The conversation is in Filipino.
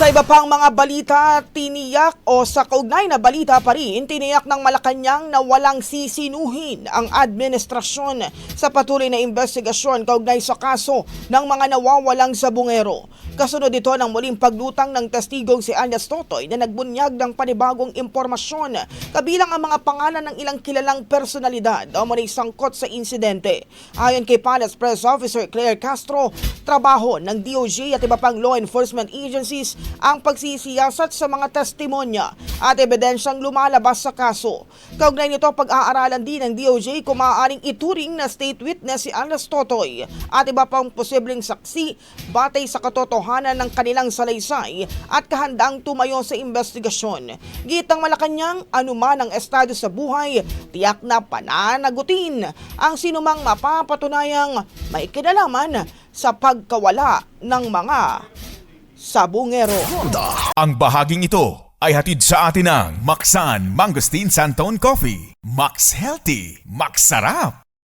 Sa iba pang mga balita, tiniyak o sa kaugnay na balita pa rin, tiniyak ng Malacanang na walang sisinuhin ang administrasyon sa patuloy na investigasyon kaugnay sa kaso ng mga nawawalang sabungero. Kasunod ito ng muling paglutang ng testigong si Alias Totoy na nagbunyag ng panibagong impormasyon kabilang ang mga pangalan ng ilang kilalang personalidad o munay sangkot sa insidente. Ayon kay Palace Press Officer Claire Castro, trabaho ng DOJ at iba pang law enforcement agencies ang pagsisiyasat sa mga testimonya at ebidensyang lumalabas sa kaso. Kaugnay nito, pag-aaralan din ng DOJ kung maaaring ituring na state witness si Alias Totoy at iba pang posibleng saksi batay sa katotohanan ng kanilang salaysay at kahandang tumayo sa investigasyon. Gitang Malacanang, anuman ang estado sa buhay, tiyak na pananagutin ang sinumang mapapatunayang may kinalaman sa pagkawala ng mga sabungero. Ang bahaging ito ay hatid sa atin ng Maxan Mangosteen Santon Coffee. Max Healthy, Max Sarap.